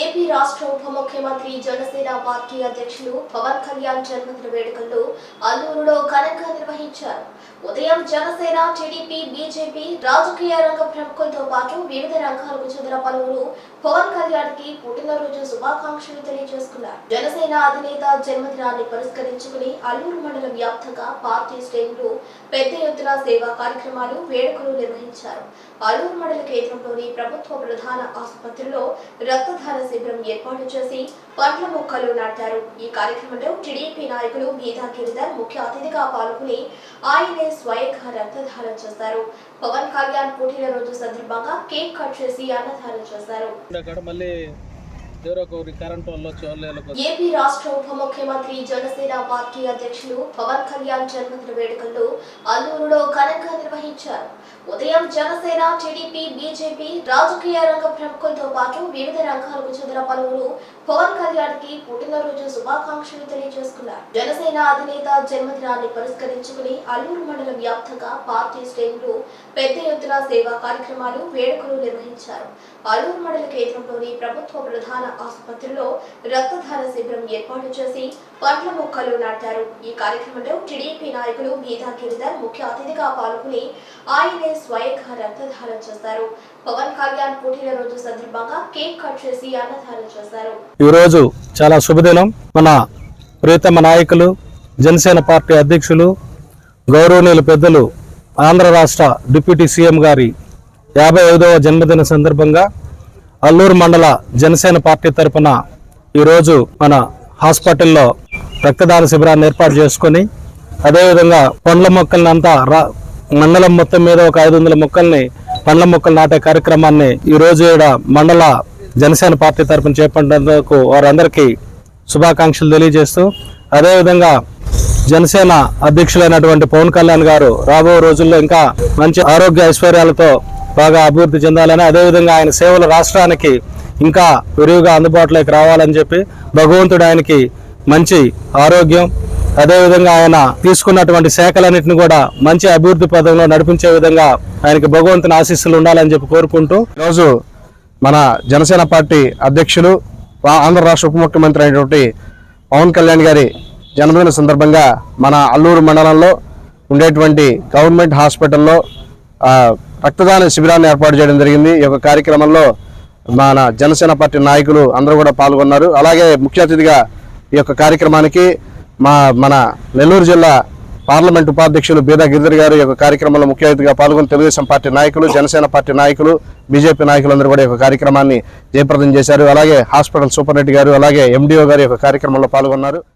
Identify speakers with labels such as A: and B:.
A: AP రాష్ట్ర ఉప ముఖ్యమంత్రి జనసేన పార్టీ అధ్యక్షులు పవన్ కళ్యాణ్ జన్మదిన వేడుకల్లో అల్లూరులో ఘనంగా నిర్వహించారు. ఉదయం జనసేన టీడీపీ బీజేపీ రాజకీయ రంగ ప్రముఖులతో పాటు వివిధ రంగాలకు చెందిన పలువురు పవన్ కళ్యాణ్కి పుట్టినరోజు శుభాకాంక్షలు తెలియజేసుకున్నారు. జనసేన అధినేత జన్మదినాన్ని పురస్కరించుకుని అల్లూరు మండలం వ్యాప్తంగా పార్టీ శ్రేణులు పెద్ద ఎత్తున సేవా కార్యక్రమాలు వేడుకలు నిర్వహించారు. అల్లూరు మండల కేంద్రంలోని ప్రభుత్వ ప్రధాన ఆసుపత్రిలో రక్తదాన శిబిరం ఏర్పాటు చేసి పండ్ల మొక్కలు నాటారు. ఈ కార్యక్రమంలో టీడీపీ నాయకులు గీతా గిరిధర్ ముఖ్య అతిథిగా పాల్గొని ఆయనే స్వయంగా రక్తదానం చేశారు పవన్ కళ్యాణ్ పుట్టినరోజు సందర్భంగా కేక్ కట్ చేసి అన్నదానం చేశారు ఏపీ రాష్ట్ర ఉప ముఖ్యమంత్రి జనసేన పార్టీ అధ్యక్షులు పవన్ కళ్యాణ్ జన్మదిన వేడుకల్లో అల్లూరులో ఘనంగా నిర్వహించారు. ఉదయం జనసేన టీడీపీ బీజేపీ రాజకీయ రంగ ప్రముఖులతో పాటు వివిధ రంగాలకు చెందిన పలువురు పవన్ కళ్యాణ్కి పుట్టినరోజు శుభాకాంక్షలు తెలియజేసుకున్నారు. జనసేన అధినేత జన్మదినాన్ని పురస్కరించుకుని అల్లూరు మండల వ్యాప్తంగా పార్టీ శ్రేణులు పెద్ద ఎత్తున సేవా కార్యక్రమాలు వేడుకలు నిర్వహించారు. అల్లూరు మండల కేంద్రంలోని ప్రభుత్వ ప్రధాన ఆసుపత్రిలో రక్తదాన శిబిరం ఏర్పాటు చేసి పండ్ల మొక్కలు నాటారు. ఈ కార్యక్రమంలో టీడీపీ నాయకులు గీతా గిరిధర్ ముఖ్య అతిథిగా పాల్గొని ఆయనే స్వయంగా రక్తదానం చేశారు పవన్ కళ్యాణ్ పుట్టినరోజు సందర్భంగా కేక్ కట్ చేసి అన్నదానం చేశారు
B: ఈరోజు చాలా శుభదినం. మన ప్రియతమ నాయకులు జనసేన పార్టీ అధ్యక్షులు గౌరవనీయులు పెద్దలు ఆంధ్ర రాష్ట్ర డిప్యూటీ సీఎం గారి యాభై ఐదవ జన్మదిన సందర్భంగా అల్లూరు మండల జనసేన పార్టీ తరపున ఈరోజు మన హాస్పిటల్లో రక్తదాన శిబిరాన్ని ఏర్పాటు చేసుకొని అదేవిధంగా పండ్ల మొక్కల్ని అంతా రా మండలం మొత్తం మీద ఒక ఐదు వందల మొక్కల్ని పండ్ల మొక్కలు నాటే కార్యక్రమాన్ని ఈ రోజు ఈడ మండల జనసేన పార్టీ తరపున చేపట్టినందుకు వారందరికీ శుభాకాంక్షలు తెలియజేస్తూ అదేవిధంగా జనసేన అధ్యక్షులైనటువంటి పవన్ కళ్యాణ్ గారు రాబో రోజుల్లో ఇంకా మంచి ఆరోగ్య ఐశ్వర్యాలతో బాగా అభివృద్ధి చెందాలని అదేవిధంగా ఆయన సేవలు రాష్ట్రానికి ఇంకా విరివిగా అందుబాటులోకి రావాలని చెప్పి భగవంతుడు ఆయనకి మంచి ఆరోగ్యం అదేవిధంగా ఆయన తీసుకున్నటువంటి శాఖలన్నింటిని కూడా మంచి అభివృద్ధి పదంలో నడిపించే విధంగా ఆయనకి భగవంతుని ఆశీస్సులు ఉండాలని చెప్పి కోరుకుంటూ
C: ఈరోజు మన జనసేన పార్టీ అధ్యక్షులు ఆంధ్ర రాష్ట్ర ఉప ముఖ్యమంత్రి అయినటువంటి పవన్ కళ్యాణ్ గారి జన్మదిన సందర్భంగా మన అల్లూరు మండలంలో ఉండేటువంటి గవర్నమెంట్ హాస్పిటల్లో రక్తదాన శిబిరాన్ని ఏర్పాటు చేయడం జరిగింది. ఈ యొక్క కార్యక్రమంలో మన జనసేన పార్టీ నాయకులు అందరూ కూడా పాల్గొన్నారు. అలాగే ముఖ్య అతిథిగా ఈ యొక్క కార్యక్రమానికి మా మన నెల్లూరు జిల్లా పార్లమెంట్ ఉపాధ్యక్షులు బీదా గిరిధర్ గారు ఈ యొక్క కార్యక్రమంలో ముఖ్య అతిథిగా పాల్గొని తెలుగుదేశం పార్టీ నాయకులు జనసేన పార్టీ నాయకులు బీజేపీ నాయకులందరూ కూడా ఈ యొక్క కార్యక్రమాన్ని జయప్రదం చేశారు. అలాగే హాస్పిటల్ సూపరింటెండెంట్ గారు అలాగే ఎండిఓ గారు ఈ యొక్క కార్యక్రమంలో పాల్గొన్నారు.